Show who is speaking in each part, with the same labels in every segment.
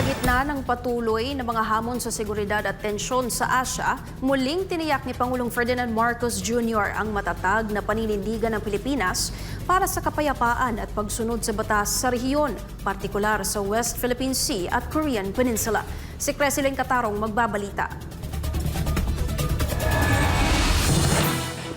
Speaker 1: Sa gitna ng patuloy na mga hamon sa seguridad at tensyon sa Asya, muling tiniyak ni Pangulong Ferdinand Marcos Jr. ang matatag na paninindigan ng Pilipinas para sa kapayapaan at pagsunod sa batas sa rehiyon, partikular sa West Philippine Sea at Korean Peninsula. Si Cresilyn Catarong magbabalita.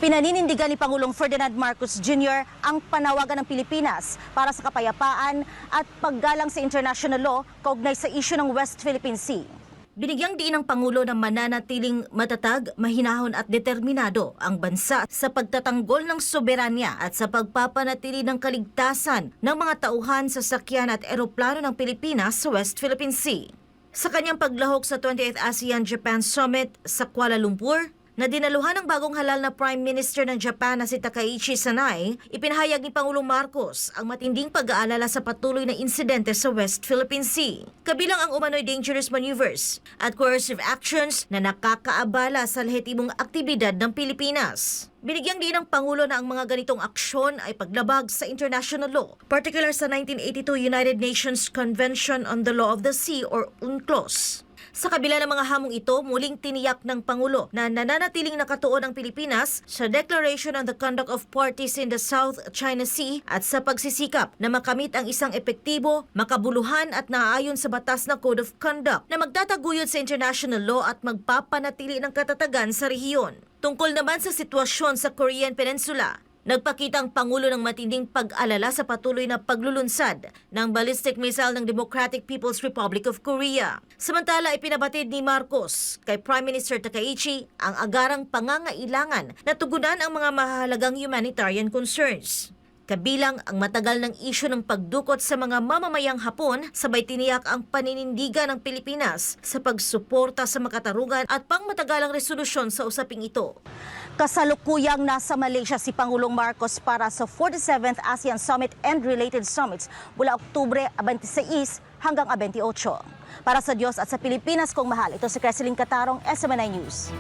Speaker 2: Pinaninindigan ni Pangulong Ferdinand Marcos Jr. ang panawagan ng Pilipinas para sa kapayapaan at paggalang sa international law kaugnay sa isyu ng West Philippine Sea. Binigyang diin ng Pangulo na mananatiling matatag, mahinahon at determinado ang bansa sa pagtatanggol ng soberanya at sa pagpapanatili ng kaligtasan ng mga tauhan, sasakyan at eroplano ng Pilipinas sa West Philippine Sea. Sa kanyang paglahok sa 28th ASEAN-Japan Summit sa Kuala Lumpur, na dinaluhan ng bagong halal na Prime Minister ng Japan na si Takaichi Sanai, ipinahayag ni Pangulong Marcos ang matinding pag-aalala sa patuloy na insidente sa West Philippine Sea. Kabilang ang umano'y dangerous maneuvers at coercive actions na nakakaabala sa lehitimong aktibidad ng Pilipinas. Binigyang din ng Pangulo na ang mga ganitong aksyon ay paglabag sa international law, particular sa 1982 United Nations Convention on the Law of the Sea or UNCLOS. Sa kabila ng mga hamong ito, muling tiniyak ng Pangulo na nananatiling nakatuon ang Pilipinas sa Declaration on the Conduct of Parties in the South China Sea at sa pagsisikap na makamit ang isang epektibo, makabuluhan at naaayon sa batas na Code of Conduct na magtataguyod sa international law at magpapanatili ng katatagan sa rehiyon. Tungkol naman sa sitwasyon sa Korean Peninsula, Nagpakita ang Pangulo ng matinding pag-alala sa patuloy na paglulunsad ng ballistic missile ng Democratic People's Republic of Korea. Samantala, ipinabatid ni Marcos kay Prime Minister Takaichi ang agarang pangangailangan na tugunan ang mga mahalagang humanitarian concerns. Kabilang ang matagal ng isyu ng pagdukot sa mga mamamayang Hapon, sabay tiniyak ang paninindigan ng Pilipinas sa pagsuporta sa makatarugan at pangmatagalang resolusyon sa usaping ito. Kasalukuyang nasa Malaysia si Pangulong Marcos para sa 47th ASEAN Summit and related summits mula Oktubre 26 hanggang 28. Para sa Diyos at sa Pilipinas kong mahal, ito si Creseline Catarong, SMNI News.